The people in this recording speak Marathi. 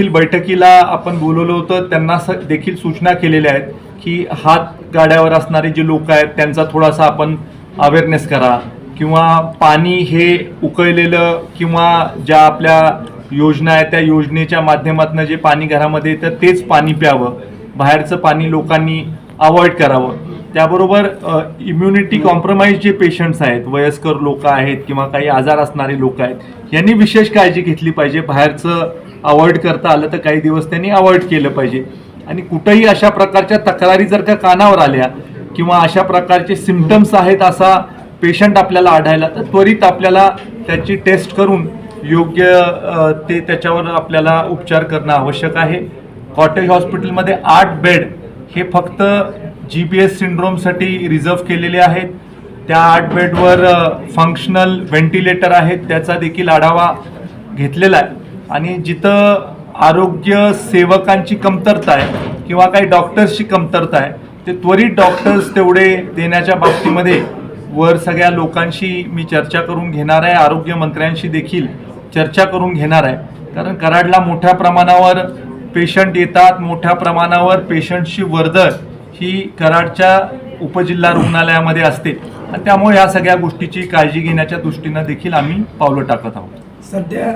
देखील बैठकीला आपण बोलवलं होतं. त्यांना देखील सूचना केलेल्या आहेत की हात गाड्यावर असणारे जे लोक आहेत त्यांचा थोडासा आपण अवेअरनेस करा. किंवा पाणी हे उकळलेलं किंवा ज्या आपल्या योजना आहेत त्या योजनेच्या माध्यमातून जे पाणी घरामध्ये येतं तेच पाणी प्यावं. बाहेरचं पाणी लोकांनी अवॉइड करावं. त्याबरोबर इम्युनिटी कॉम्प्रोमाइज जे पेशंट्स आहेत वयस्कर लोक आहेत किंवा काही आजार असणारे लोक आहेत यांनी विशेष काळजी घेतली पाहिजे. बाहेरचं अवॉइड करता आलं तर काही दिवस त्यांनी अवॉइड केलं पाहिजे. आणि कुठंही अशा प्रकारच्या तक्रारी जर का कानावर आल्या किंवा अशा प्रकारचे सिमटम्स आहेत असा पेशंट आपल्याला आढळला तर त्वरित आपल्याला त्याची टेस्ट करून योग्य ते त्याच्यावर आपल्याला उपचार करणं आवश्यक आहे. कॉटेज हॉस्पिटलमध्ये आठ बेड हे फक्त जी बी एस सिंड्रोमसाठी रिझर्व केलेले आहेत. त्या आठ बेडवर फंक्शनल व्हेंटिलेटर आहेत. त्याचा देखील आढावा घेतलेला आहे. आणि जिथं आरोग्य सेवकांची कमतरता आहे किंवा काही डॉक्टर्सची कमतरता आहे ते त्वरित डॉक्टर्स तेवढे देण्याच्या बाबतीमध्ये वर सगळ्या लोकांशी मी चर्चा करून घेणार आहे. आरोग्यमंत्र्यांशी देखील चर्चा करून घेणार आहे. कारण कराडला मोठ्या प्रमाणावर पेशंट येतात मोठ्या प्रमाणावर पेशंटची वर्दळ ही कराडच्या उपजिल्हा रुग्णालयामध्ये असते. आणि त्यामुळे ह्या सगळ्या गोष्टीची काळजी घेण्याच्या दृष्टीनं देखील आम्ही पावलं टाकत आहोत. सध्या